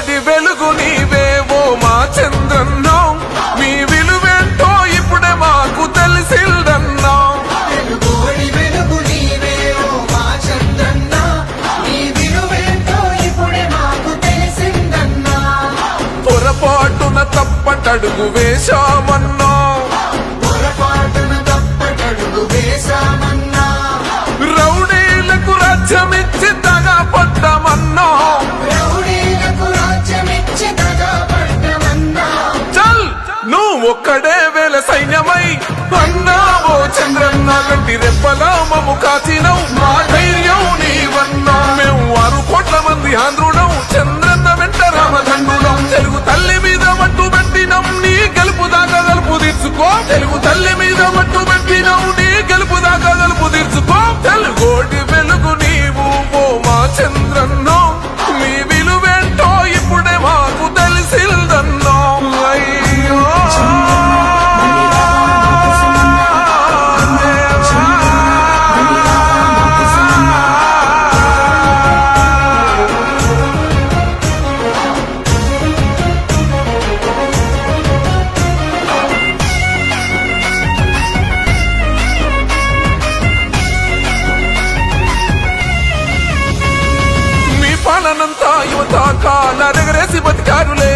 తోడి వెలుగు నీవేవో మా చంద్రన్నాం. మీ విలువేంటో ఇప్పుడే మాకు తెలిసిందన్నాం. పొరపాటున తప్పటడుగు వేశామన్నా. రౌడీలకు రాజ్యమిచ్చి అక్కడే వేల సైన్యమై అన్నావో చంద్రన్న గంటి రెప్పలా మము కాచినవు. మాటై కాళ్ళ దగ్గరేసి బతికారులే